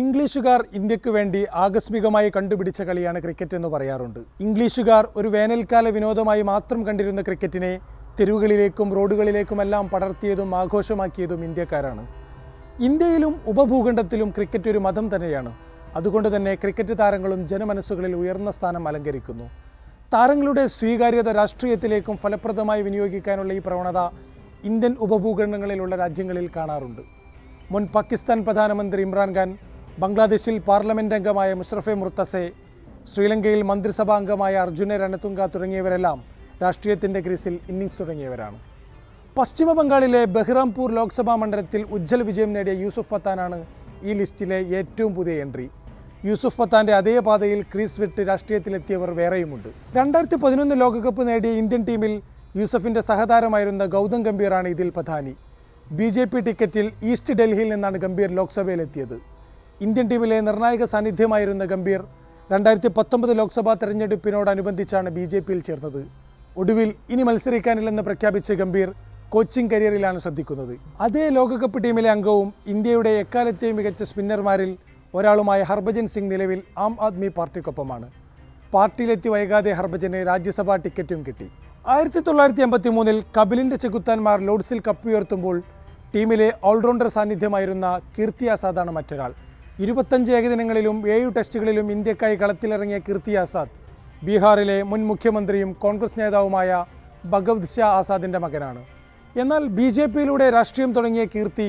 ഇംഗ്ലീഷുകാർ ഇന്ത്യയ്ക്ക് വേണ്ടി ആകസ്മികമായി കണ്ടുപിടിച്ച കളിയാണ് ക്രിക്കറ്റ് എന്ന് പറയാറുണ്ട്. ഇംഗ്ലീഷുകാർ ഒരു വേനൽക്കാല വിനോദമായി മാത്രം കണ്ടിരുന്ന ക്രിക്കറ്റിനെ തെരുവുകളിലേക്കും റോഡുകളിലേക്കുമെല്ലാം പടർത്തിയതും ആഘോഷമാക്കിയതും ഇന്ത്യക്കാരാണ്. ഇന്ത്യയിലും ഉപഭൂഖണ്ഡത്തിലും ക്രിക്കറ്റ് ഒരു മതം തന്നെയാണ്. അതുകൊണ്ട് തന്നെ ക്രിക്കറ്റ് താരങ്ങളും ജനമനസ്സുകളിൽ ഉയർന്ന സ്ഥാനം അലങ്കരിക്കുന്നു. താരങ്ങളുടെ സ്വീകാര്യത രാഷ്ട്രീയത്തിലേക്കും ഫലപ്രദമായി വിനിയോഗിക്കാനുള്ള ഈ പ്രവണത ഇന്ത്യൻ ഉപഭൂഖണ്ഡങ്ങളിലുള്ള രാജ്യങ്ങളിൽ കാണാറുണ്ട്. മുൻ പാകിസ്ഥാൻ പ്രധാനമന്ത്രി ഇമ്രാൻഖാൻ ബംഗ്ലാദേശിൽ പാർലമെന്റ് അംഗമായ മുഷറഫെ മുർത്തസെ ശ്രീലങ്കയിൽ മന്ത്രിസഭാ അംഗമായ അർജുന രണതുങ്ക തുടങ്ങിയവരെല്ലാം രാഷ്ട്രീയത്തിന്റെ ക്രീസിൽ ഇന്നിങ്സ് തുടങ്ങിയവരാണ്. പശ്ചിമ ബംഗാളിലെ ബഹ്റാംപൂർ ലോക്സഭാ മണ്ഡലത്തിൽ ഉജ്ജൽ വിജയം നേടിയ യൂസുഫ് പത്താനാണ് ഈ ലിസ്റ്റിലെ ഏറ്റവും പുതിയ എൻട്രി. യൂസുഫ് പത്താന്റെ അതേ പാതയിൽ ക്രീസ് വിട്ട് രാഷ്ട്രീയത്തിലെത്തിയവർ വേറെയുമുണ്ട്. രണ്ടായിരത്തി പതിനൊന്ന് ലോകകപ്പ് നേടിയ ഇന്ത്യൻ ടീമിൽ യൂസഫിന്റെ സഹതാരമായിരുന്ന ഗൗതം ഗംഭീറാണ് ഇതിൽ പ്രധാനി. ബി ടിക്കറ്റിൽ ഈസ്റ്റ് ഡൽഹിയിൽ നിന്നാണ് ഗംഭീർ ലോക്സഭയിലെത്തിയത്. ഇന്ത്യൻ ടീമിലെ നിർണായക സാന്നിധ്യമായിരുന്ന ഗംഭീർ രണ്ടായിരത്തി പത്തൊമ്പത് ലോക്സഭാ തെരഞ്ഞെടുപ്പിനോടനുബന്ധിച്ചാണ് ബി ജെ പിയിൽ ചേർന്നത്. ഒടുവിൽ ഇനി മത്സരിക്കാനില്ലെന്ന് പ്രഖ്യാപിച്ച ഗംഭീർ കോച്ചിംഗ് കരിയറിലാണ് ശ്രദ്ധിക്കുന്നത്. അതേ ലോകകപ്പ് ടീമിലെ അംഗവും ഇന്ത്യയുടെ എക്കാലത്തെയും മികച്ച സ്പിന്നർമാരിൽ ഒരാളുമായ ഹർഭജൻ സിംഗ് നിലവിൽ ആം ആദ്മി പാർട്ടിക്കൊപ്പമാണ്. പാർട്ടിയിലെത്തി വൈകാതെ ഹർഭജന് രാജ്യസഭാ ടിക്കറ്റും കിട്ടി. ആയിരത്തി തൊള്ളായിരത്തി എൺപത്തി മൂന്നിൽ കപിലിന്റെ ചെകുത്താന്മാർ ലോഡ്സിൽ കപ്പുയർത്തുമ്പോൾ ടീമിലെ ഓൾറൗണ്ടർ സാന്നിധ്യമായിരുന്ന കീർത്തി ആസാദാണ് മറ്റൊരാൾ. ഇരുപത്തഞ്ച് ഏകദിനങ്ങളിലും ഏഴു ടെസ്റ്റുകളിലും ഇന്ത്യക്കായി കളത്തിലിറങ്ങിയ കീർത്തി ആസാദ് ബീഹാറിലെ മുൻ മുഖ്യമന്ത്രിയും കോൺഗ്രസ് നേതാവുമായ ഭഗവത് ഷാ ആസാദിന്റെ മകനാണ്. എന്നാൽ ബി ജെ പിയിലൂടെ രാഷ്ട്രീയം തുടങ്ങിയ കീർത്തി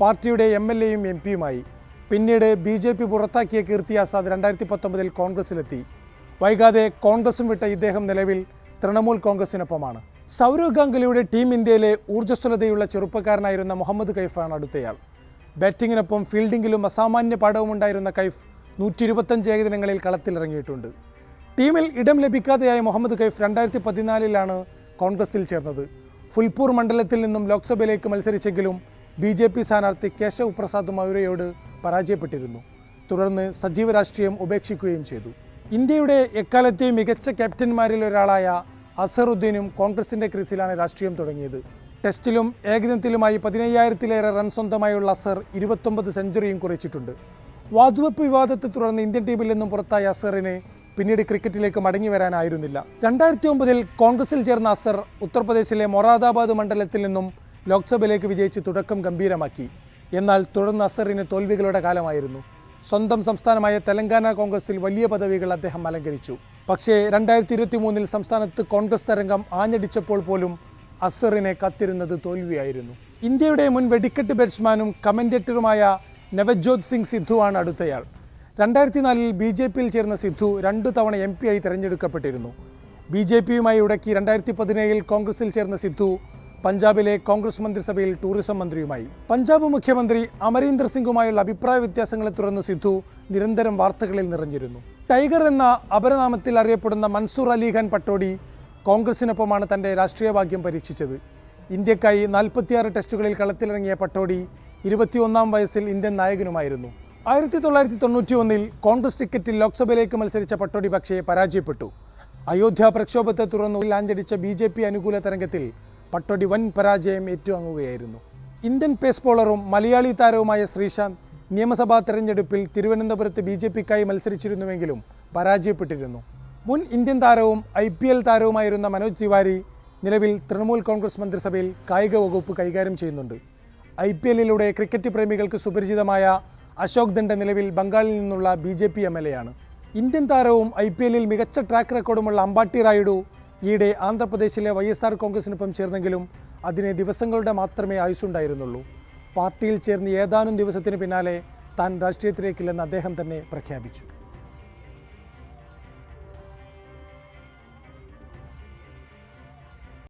പാർട്ടിയുടെ എം എൽ എയും എം പിയുമായി. പിന്നീട് ബി ജെ പി പുറത്താക്കിയ കീർത്തി ആസാദ് രണ്ടായിരത്തി പത്തൊമ്പതിൽ കോൺഗ്രസിലെത്തി. വൈകാതെ കോൺഗ്രസും വിട്ട ഇദ്ദേഹം നിലവിൽ തൃണമൂൽ കോൺഗ്രസിനൊപ്പമാണ്. സൗരവ് ഗാംഗുലിയുടെ ടീം ഇന്ത്യയിലെ ഊർജസ്വലതയുള്ള ചെറുപ്പക്കാരനായിരുന്ന മുഹമ്മദ് കൈഫാണ് അടുത്തയാൾ. ബാറ്റിങ്ങിനൊപ്പം ഫീൽഡിങ്ങിലും അസാമാന്യ പാഠവുമുണ്ടായിരുന്ന കൈഫ് നൂറ്റി ഇരുപത്തഞ്ച് ഏകദിനങ്ങളിൽ കളത്തിലിറങ്ങിയിട്ടുണ്ട്. ടീമിൽ ഇടം ലഭിക്കാതെയായ മുഹമ്മദ് കൈഫ് രണ്ടായിരത്തി പതിനാലിലാണ് കോൺഗ്രസിൽ ചേർന്നത്. ഫുൽപൂർ മണ്ഡലത്തിൽ നിന്നും ലോക്സഭയിലേക്ക് മത്സരിച്ചെങ്കിലും ബി ജെ പി സ്ഥാനാർത്ഥി കേശവ് പ്രസാദ് മൗര്യയോട് പരാജയപ്പെട്ടിരുന്നു. തുടർന്ന് സജീവ രാഷ്ട്രീയം ഉപേക്ഷിക്കുകയും ചെയ്തു. ഇന്ത്യയുടെ എക്കാലത്തെയും മികച്ച ക്യാപ്റ്റന്മാരിൽ ഒരാളായ അസറുദ്ദീനും കോൺഗ്രസിന്റെ ക്രീസിലാണ് രാഷ്ട്രീയം തുടങ്ങിയത്. ടെസ്റ്റിലും ഏകദിനത്തിലുമായി പതിനയ്യായിരത്തിലേറെ റൺ സ്വന്തമായുള്ള അസർ ഇരുപത്തൊമ്പത് സെഞ്ചുറിയും കുറിച്ചിട്ടുണ്ട്. വാതുവെപ്പ് വിവാദത്തെ തുടർന്ന് ഇന്ത്യൻ ടീമിൽ നിന്നും പുറത്തായ അസറിനെ പിന്നീട് ക്രിക്കറ്റിലേക്ക് മടങ്ങി വരാനായിരുന്നില്ല. രണ്ടായിരത്തി ഒമ്പതിൽ കോൺഗ്രസിൽ ചേർന്ന അസർ ഉത്തർപ്രദേശിലെ മൊറാദാബാദ് മണ്ഡലത്തിൽ നിന്നും ലോക്സഭയിലേക്ക് വിജയിച്ച് തുടക്കം ഗംഭീരമാക്കി. എന്നാൽ തുടർന്ന് അസറിന് തോൽവികളുടെ കാലമായിരുന്നു. സ്വന്തം സംസ്ഥാനമായ തെലങ്കാന കോൺഗ്രസിൽ വലിയ പദവികൾ അദ്ദേഹം അലങ്കരിച്ചു. പക്ഷേ രണ്ടായിരത്തി ഇരുപത്തി മൂന്നിൽ സംസ്ഥാനത്ത് കോൺഗ്രസ് തരംഗം ആഞ്ഞടിച്ചപ്പോൾ പോലും അസറിനെ കത്തിരുന്നത് തോൽവിയായിരുന്നു. ഇന്ത്യയുടെ മുൻ വെടിക്കെട്ട് ബാറ്റ്സ്മാനും കമന്റേറ്ററുമായ നവജ്യോത് സിംഗ് സിദ്ധുവാണ് അടുത്തയാൾ. രണ്ടായിരത്തി നാലിൽ ബി ജെ പിയിൽ ചേർന്ന സിദ്ധു രണ്ടു തവണ എം ആയി തെരഞ്ഞെടുക്കപ്പെട്ടിരുന്നു. ബി ജെ പിയുമായി ഉടക്കി രണ്ടായിരത്തി പതിനേഴിൽ കോൺഗ്രസിൽ ചേർന്ന സിദ്ധു പഞ്ചാബിലെ കോൺഗ്രസ് മന്ത്രിസഭയിൽ ടൂറിസം മന്ത്രിയുമായി. പഞ്ചാബ് മുഖ്യമന്ത്രി അമരീന്ദർ സിംഗുമായുള്ള അഭിപ്രായ വ്യത്യാസങ്ങളെ തുടർന്ന് സിദ്ധു നിരന്തരം വാർത്തകളിൽ നിറഞ്ഞിരുന്നു. ടൈഗർ എന്ന അപരനാമത്തിൽ അറിയപ്പെടുന്ന മൻസൂർ അലിഖാൻ പട്ടോഡി കോൺഗ്രസിനൊപ്പമാണ് തന്റെ രാഷ്ട്രീയ ഭാഗ്യം പരീക്ഷിച്ചത്. ഇന്ത്യക്കായി നാൽപ്പത്തിയാറ് ടെസ്റ്റുകളിൽ കളത്തിലിറങ്ങിയ പട്ടോടി ഇരുപത്തിയൊന്നാം വയസ്സിൽ ഇന്ത്യൻ നായകനുമായിരുന്നു. ആയിരത്തി തൊള്ളായിരത്തി തൊണ്ണൂറ്റി ഒന്നിൽ കോൺഗ്രസ് ടിക്കറ്റിൽ ലോക്സഭയിലേക്ക് മത്സരിച്ച പട്ടോടി പക്ഷേ പരാജയപ്പെട്ടു. അയോധ്യ പ്രക്ഷോഭത്തെ തുടർന്ന് ലാഞ്ചടിച്ച ബി ജെ പി അനുകൂല തരംഗത്തിൽ പട്ടോടി വൻ പരാജയം ഏറ്റുവാങ്ങുകയായിരുന്നു. ഇന്ത്യൻ പേസ് ബോളറും മലയാളി താരവുമായ ശ്രീശാന്ത് നിയമസഭാ തെരഞ്ഞെടുപ്പിൽ തിരുവനന്തപുരത്ത് ബി ജെ പിക്കായി മത്സരിച്ചിരുന്നുവെങ്കിലും പരാജയപ്പെട്ടിരുന്നു. മുൻ ഇന്ത്യൻ താരവും ഐ പി എൽ താരവുമായിരുന്ന മനോജ് തിവാരി നിലവിൽ തൃണമൂൽ കോൺഗ്രസ് മന്ത്രിസഭയിൽ കായിക വകുപ്പ് കൈകാര്യം ചെയ്യുന്നുണ്ട്. ഐ പി എല്ലിലൂടെ ക്രിക്കറ്റ് പ്രേമികൾക്ക് സുപരിചിതമായ അശോക് ദണ്ഡ നിലവിൽ ബംഗാളിൽ നിന്നുള്ള B J P M L A ആണ്. ഇന്ത്യൻ താരവും ഐ പി എല്ലിൽ മികച്ച ട്രാക്ക് റെക്കോർഡുമുള്ള അമ്പാട്ടി റായിഡു ഈയിടെ ആന്ധ്രാപ്രദേശിലെ വൈ എസ് ആർ കോൺഗ്രസിനൊപ്പം ചേർന്നെങ്കിലും അതിന് ദിവസങ്ങളുടെ മാത്രമേ ആയുസുണ്ടായിരുന്നുള്ളൂ പാർട്ടിയിൽ ചേർന്ന് ഏതാനും ദിവസത്തിന് പിന്നാലെ താൻ രാഷ്ട്രീയത്തിലേക്കില്ലെന്ന് അദ്ദേഹം തന്നെ പ്രഖ്യാപിച്ചു.